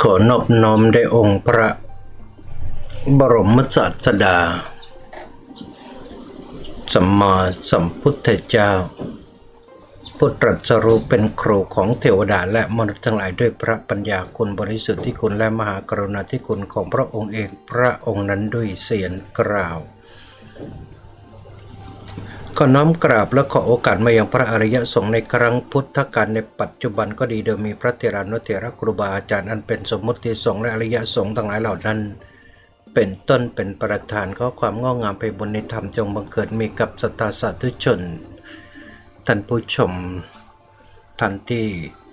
ขอนอบน้อมในองค์พระ บรมศาสดา สัมมาสัมพุทธเจ้าผู้ตรัสรู้เป็นครูของเทวดาและมนุษย์ทั้งหลายด้วยพระปัญญาคุณบริสุทธิ์ที่คุณและมหากรุณาธิคุณของพระองค์เองพระองค์นั้นด้วยเสียงกล่าว ขอน้อมกราบและขอโอกาสมายังพระอริยสงฆ์ในครั้งพุทธกาลในปัจจุบันก็ดีโดยมีพระเถรานุเถระครูบาอาจารย์อันเป็นสมมติสงฆ์และอริยสงฆ์ทั้งหลายเหล่านั้น เป็นต้นเป็นประธานข้อความงอกงามไปบนในธรรมจงบังเกิดมีกับสตาสาธุชน ท่านผู้ชม ท่านที่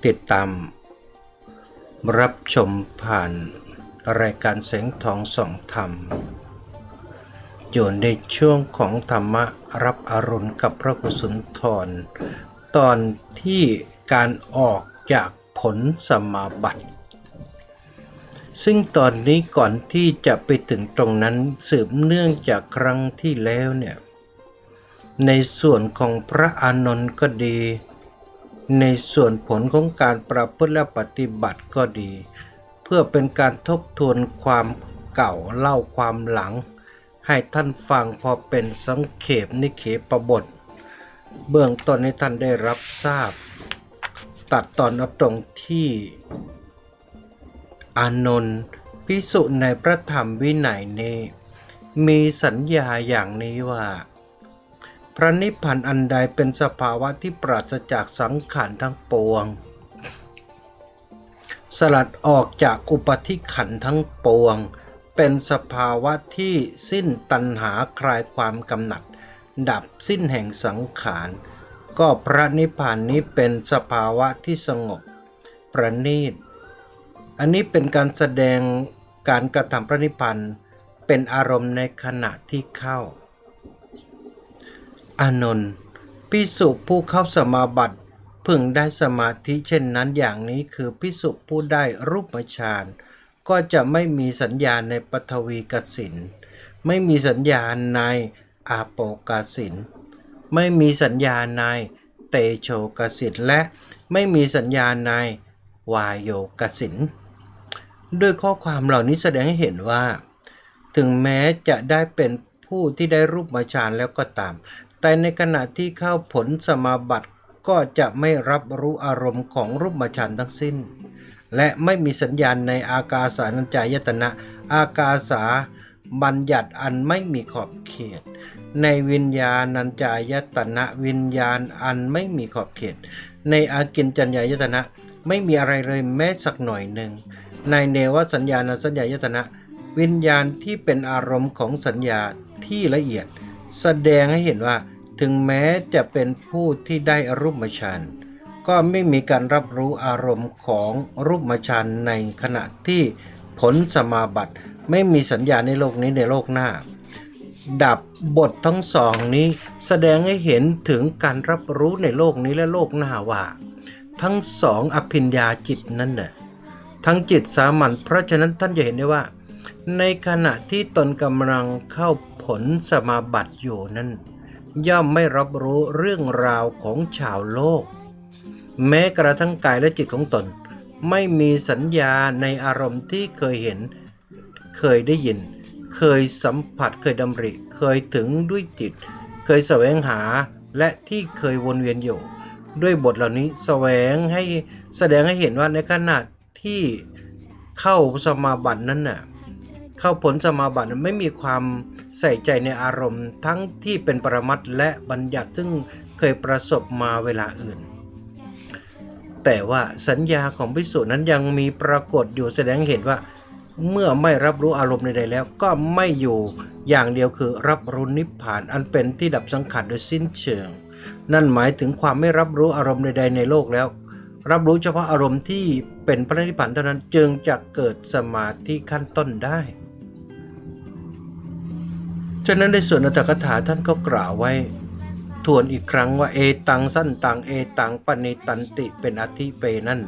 ติดตาม รับชมผ่านรายการเสียงทองสองธรรม อยู่ในช่วงของธรรมะรับอรุณกับพระกุศลทรตอนที่การออกจากผลสมาบัติ ซึ่งตอนนี้ก่อนที่จะไปถึงตรงนั้นสืบเนื่องจากครั้งที่แล้วเนี่ย ในส่วนของพระอานนท์ก็ดี ในส่วนผลของการประพฤติและปฏิบัติก็ดี เพื่อเป็นการทบทวนความเก่าเล่าความหลัง ให้ท่านฟังพอเป็นสังเขปนิเคปบท เบื้องต้นให้ท่านได้รับทราบ ตัดตอนเอาตรงที่ อานนท์พิสุในพระธรรมวินัยนี้ มีสัญญาอย่างนี้ว่า พระนิพพานอันใดเป็นสภาวะที่ปราศจากสังขารทั้งปวง สลัดออกจากอุปธิขันทั้งปวง เป็นสภาวะที่สิ้นตัณหาคลายความกำหนัด ดับสิ้นแห่งสังขาร ก็พระนิพพานนี้เป็นสภาวะที่สงบ ประณีต อันนี้เป็นการแสดงการกระทำพระนิพพานเป็นอารมณ์ในขณะที่เข้า อานนท์พิสุผู้เข้าสมาบัติพึงได้สมาธิเช่นนั้นอย่างนี้คือพิสุผู้ได้รูปฌาน ก็จะไม่มีสัญญาณในปฐวีกสิน ไม่มีสัญญาณในอาโปกสิน ไม่มีสัญญาณในเตโชกสิน และไม่มีสัญญาณในวายโยกสิน ด้วยข้อความเหล่านี้แสดงให้เห็นว่า ถึงแม้จะได้เป็นผู้ที่ได้รูปมาฌานแล้วก็ตาม แต่ในขณะที่เข้าผลสมาบัติก็จะไม่รับรู้อารมณ์ของรูปมาฌานทั้งสิ้น และไม่มีสัญญาณในอากาสานัญจายตนะ อากาสาบัญญัติอันไม่มีขอบเขต ในวิญญาณัญจายตนะวิญญาณอันไม่มีขอบเขต ในอากินจัญญายตนะไม่มีอะไรเลยแม้สักหน่อยหนึ่ง ในเนวสัญญาณสัญญายตนะ วิญญาณที่เป็นอารมณ์ของสัญญาที่ละเอียด แสดงให้เห็นว่า ถึงแม้จะเป็นผู้ที่ได้อรูปฌาน ก็ไม่มีการรับรู้อารมณ์ของรูปฌานในขณะที่ผลสมาบัติไม่มีสัญญาในโลกนี้ในโลกหน้า ดับบททั้งสองนี้แสดงให้เห็นถึงการรับรู้ในโลกนี้และโลกหน้าว่า ทั้งสองอภิญญาจิตนั่นแหละทั้งจิตสามัญเพราะฉะนั้นท่านจะเห็นได้ว่า ในขณะที่ตนกำลังเข้าผลสมาบัติอยู่นั้น ย่อมไม่รับรู้เรื่องราวของชาวโลก แม้กระทั่งกายและจิตของตน ไม่มีสัญญาในอารมณ์ที่เคยเห็น เคยได้ยิน เคยสัมผัสเคยดำริ เคยถึงด้วยจิต เคยแสวงหาและที่เคยวนเวียนอยู่ ด้วยบทเหล่านี้แสวงให้แสดงให้เห็นว่าในขณะที่เข้าสมาบัตินั้นน่ะเข้าผลสมาบัติไม่มีความใส่ใจในอารมณ์ ทั้งที่เป็นปรมัตถ์และบัญญัติซึ่งเคยประสบมาเวลาอื่น แต่ว่าสัญญาของพิสุนั้นยังมีปรากฏอยู่แสดงเห็นว่า เมื่อไม่รับรู้อารมณ์ใดๆแล้ว ก็ไม่อยู่อย่างเดียวคือรับรู้นิพพานอันเป็นที่ดับสังขารโดยสิ้นเชิง นั่นหมายถึงความไม่รับรู้อารมณ์ใดๆในโลกแล้ว รับรู้เฉพาะอารมณ์ที่เป็นพระนิพพานเท่านั้นจึงจะเกิดสมาธิขั้นต้นได้ฉะนั้นในส่วนอัตถกถาท่านก็กล่าวไว้ ทวนอีกครั้งว่าเอตังสั้นตังเอตังปณิตันติเป็นอธิเปนั่น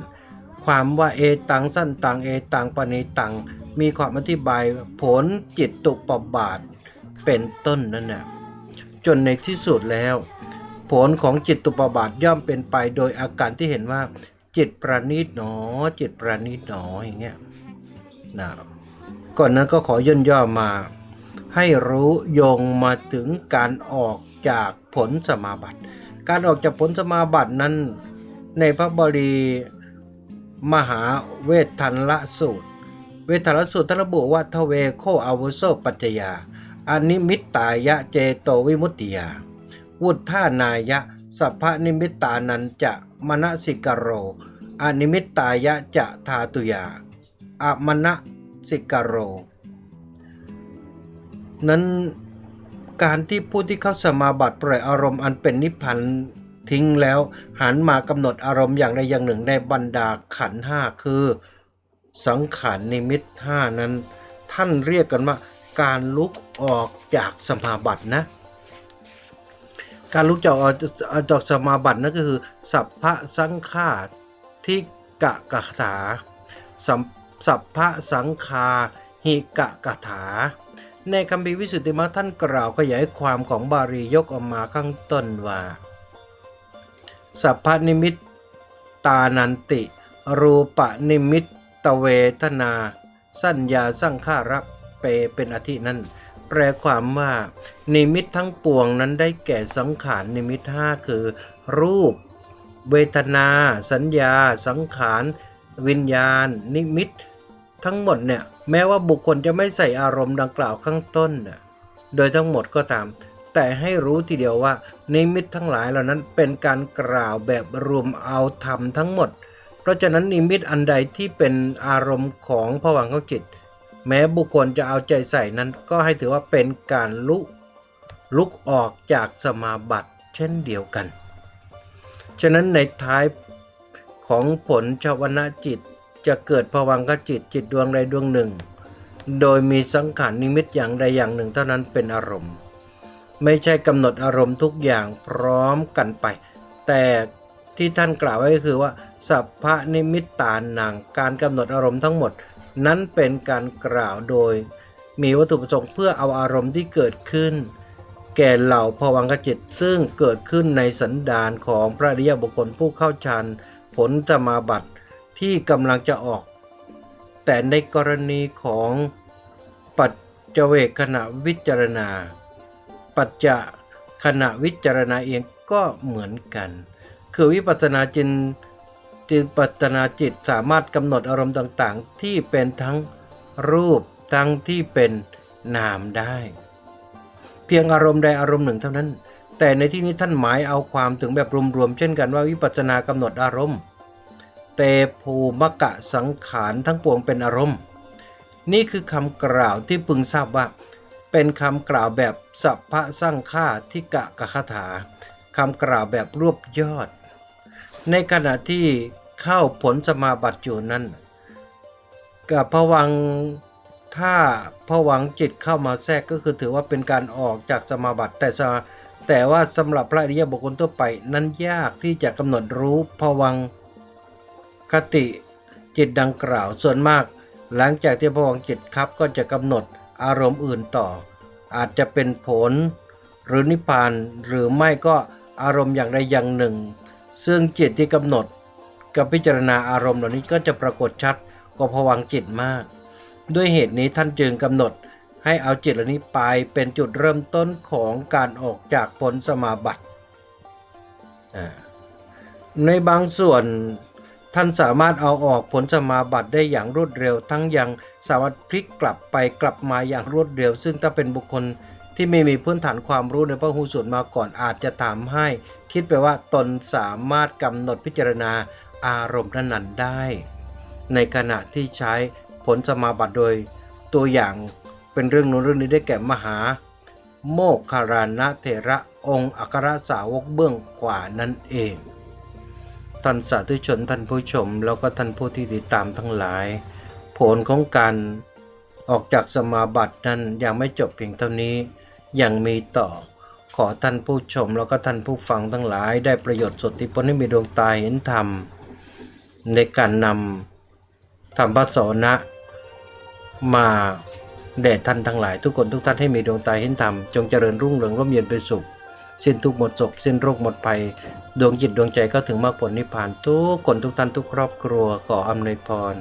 ความว่าเอตังสั้นตังเอตังปณิตัง มีความอธิบายผลจิตตุปบาทเป็นต้นนั่นนะจนในที่สุดแล้ว ผลของจิตตุปบาทย่อมเป็นไปโดยอาการที่เห็นว่า จิตประณีตหนอ จิตประณีตหนออย่างเงี้ยนะก่อนนั้นก็ขอย่นย่อมา ให้รู้โยงมาถึงการออก จากผลสมาบัติ การออกจากผลสมาบัตินั้น ในพระบรีมหาเวททันละสูตร เวททันละสูตรทระบุว่าทเวโคอาวุโสปัจจยาอนิมิตตายะเจโตวิมุตติยา วุฒานายะสัพพนิมิตตานันจะมณสิกโร อนิมิตตายะจะทาตุยาอมณสิกโร นั้น การที่ผู้ที่เข้าสมาบัติปล่อยอารมณ์อันเป็นนิพพานทิ้งแล้วหันมากำหนดอารมณ์อย่างใดอย่างหนึ่งในบรรดาขันห้าคือ สังขารนิมิตห้านั้น ท่านเรียกกันว่า การลุกออกจากสมาบัตินะ การลุกจากออกจากสมาบัตินั่นก็คือ สัพพะสังฆาทิกะกะถาสัพพะสังคาหิกะกะถา ในคำพีวิสุทธิมรรคท่านกล่าวขยายความของบาลียกออกมาข้างต้นว่า สัพพนิมิตตานันติ รูปนิมิตตเวทนา สัญญาสังขารับเปเป็นอาทินั้น แปลความว่า นิมิตทั้งปวงนั้นได้แก่สังขารนิมิตห้าคือ รูป เวทนา สัญญา สังขาร วิญญาณ นิมิต ทั้งหมดเนี่ยแม้ว่าบุคคลจะไม่ใส่อารมณ์ดังกล่าวข้างต้นน่ะโดยทั้งหมดก็ตาม แต่ให้รู้ทีเดียวว่านิมิตทั้งหลายเหล่านั้นเป็นการกล่าวแบบรวมเอาธรรมทั้งหมด เพราะฉะนั้นนิมิตอันใดที่เป็นอารมณ์ของผวังค์จิต แม้บุคคลจะเอาใจใส่นั้นก็ให้ถือว่าเป็นการลุกลุกออกจากสมาบัติเช่นเดียวกัน ฉะนั้นในท้ายของผลชาวนะจิต จะเกิดผวังคจิตจิตดวงใดดวงหนึ่ง โดยมีสังขารนิมิตอย่างใดอย่างหนึ่งเท่านั้นเป็นอารมณ์ ไม่ใช่กำหนดอารมณ์ทุกอย่างพร้อมกันไป แต่ที่ท่านกล่าวไว้ก็คือว่า สัพพนิมิตตานังการกำหนดอารมณ์ทั้งหมด นั้นเป็นการกล่าวโดย มีวัตถุประสงค์เพื่อเอาอารมณ์ที่เกิดขึ้น แก่เหล่าภวังคจิตซึ่งเกิดขึ้นในสันดานของพระริยบุคคลผู้เข้าฌานผลสมาบัติ ที่กำลังจะออก แต่ในกรณีของปัจเจเวกขณะวิจารณา ปัจจะขณะวิจารณาเองก็เหมือนกัน คือวิปัสสนาจินจินปัตนาจิตสามารถกำหนดอารมณ์ต่างๆ ที่เป็นทั้งรูปทั้งที่เป็นนามได้ เพียงอารมณ์ใดอารมณ์หนึ่งเท่านั้น แต่ในที่นี้ท่านหมายเอาความถึงแบบรวมๆเช่นกันว่าวิปัสสนากำหนดอารมณ์ เตภูมกะสังขารทั้งปวงเป็นอารมณ์ นี่คือคำกล่าวที่พึงทราบว่า เป็นคำกล่าวแบบสัพพะสร้างฆาทิกะกะคาถาคำกล่าวแบบรวบยอด ในขณะที่เข้าผลสมาบัติอยู่นั้นกับผวังถ้าผวังจิตเข้ามาแทรกก็คือถือว่าเป็นการออกจากสมาบัติแต่สมาแต่ว่าสำหรับพระอริยบุคคลทั่วไปนั้นยากที่จะกำหนดรู้ผวัง คติจิตดังกล่าวส่วนมาก หลังจากที่ผวังจิตครับก็จะกำหนดอารมณ์อื่นต่อ อาจจะเป็นผล หรือนิพพานหรือไม่ก็อารมณ์อย่างใดอย่างหนึ่ง ซึ่งจิตที่กำหนดกับพิจารณาอารมณ์เหล่านี้ก็จะปรากฏชัดกว่าผวังจิตมาก ด้วยเหตุนี้ท่านจึงกำหนดให้เอาจิตเหล่านี้ไปเป็นจุดเริ่มต้นของการออกจากผลสมาบัติในบางส่วน ท่านสามารถเอาออกผลสมาบัติได้อย่างรวดเร็ว ทั้งยังสามารถพลิกกลับไปกลับมาอย่างรวดเร็ว ซึ่งถ้าเป็นบุคคลที่ไม่มีพื้นฐานความรู้ในพระหูสูตรมาก่อนอาจจะทำให้ คิดไปว่าตนสามารถกำหนดพิจารณาอารมณ์นั้นๆได้ ในขณะที่ใช้ผลสมาบัติโดย ตัวอย่างเป็นเรื่องนู้นเรื่องนี้ได้แก่มหา โมคคารณะเถระองค์อัครสาวกเบื้องขวานั่นเอง ท่านสาธุชนท่านผู้ชม แล้วก็ท่านผู้ที่ติดตามทั้งหลาย ผลของการออกจากสมาบัตินั้นยังไม่จบเพียงเท่านี้ ยังมีต่อ ขอท่านผู้ชมแล้วก็ท่านผู้ฟังทั้งหลาย ได้ประโยชน์สดที่ผลให้มีดวงตาเห็นธรรม ในการนำธรรมพระสนะ มาแด่ท่านทั้งหลาย ทุกคนทุกท่านให้มีดวงตาเห็นธรรม จงเจริญรุ่งเรืองร่มเย็นเป็นสุข สิ้นทุกหมดโศกสิ้นโรคหมดภัย ดวงจิตดวงใจก็ถึงมรรคผลนิพพานทุกคนทุกท่านทุกครอบครัวขออำนวยพร